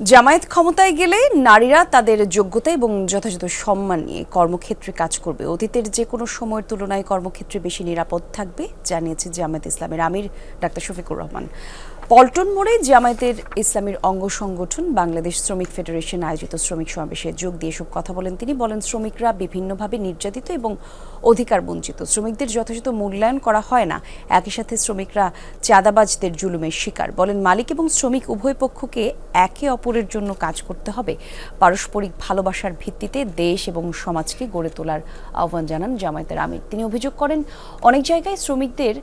জামায়াত ক্ষমতায় গেলে নারীরা তাদের যোগ্যতা এবং যথাযথ সম্মান নিয়ে কর্মক্ষেত্রে কাজ করবে। অতীতের যে কোনো সময়ের তুলনায় কর্মক্ষেত্রে বেশি নিরাপদ থাকবে, জানিয়েছে জামায়াত ইসলামের আমির ডাক্তার শফিকুর রহমান। পল্টন মোড়ে জামায়াতের ইসলামের অঙ্গ সংগঠন বাংলাদেশ শ্রমিক ফেডারেশন আয়োজিত শ্রমিক সমাবেশে যোগ দিয়ে এসব কথা বলেন তিনি। বলেন, শ্রমিকরা বিভিন্নভাবে নির্যাতিত এবং অধিকার বঞ্চিত। শ্রমিকদের যথাযথ মূল্যায়ন করা হয় না, একই সাথে শ্রমিকরা চাঁদাবাজদের জুলুমের শিকার। বলেন, মালিক এবং শ্রমিক উভয় পক্ষকে একে অপরের জন্য কাজ করতে হবে। পারস্পরিক ভালোবাসার ভিত্তিতে দেশ এবং সমাজকে গড়ে তোলার আহ্বান জানান জামায়াতের আমির। তিনি অভিযোগ করেন, অনেক জায়গায় শ্রমিকদের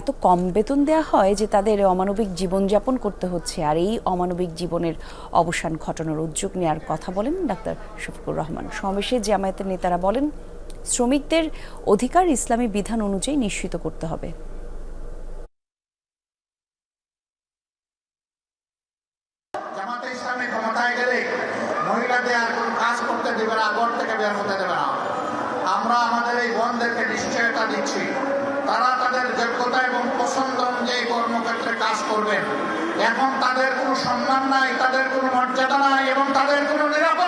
এত কম বেতন দেওয়া হয় যে তাদের অমানবিক জীবনযাপন করতে হচ্ছে। আর এই অমানবিক জীবনের অবসান ঘটানোর উদ্যোগ নেওয়ার কথা বলেন ডাক্তার শফিকুর রহমান। সমাবেশে জামায়াতের নেতারা বলেন, শ্রমিকদের অধিকার ইসলামী বিধান অনুযায়ী নিশ্চিত করতে হবে। জামাতে ইসলামী ক্ষমতায় গেলে মহিলাদের আর কোনো কাজ করতে দেবে না, ঘর থেকে বের হতে দেবে না। আমরা আমাদের এই বোনদেরকে নিশ্চয়তা দিচ্ছি। তারা তাদের যোগ্যতা এবং পছন্দ অনুযায়ী কর্মক্ষেত্রে কাজ করবেন। এখন তাদের কোনো সম্মান নাই, তাদের কোনো মর্যাদা নাই এবং তাদের কোনো নিরাপত্তা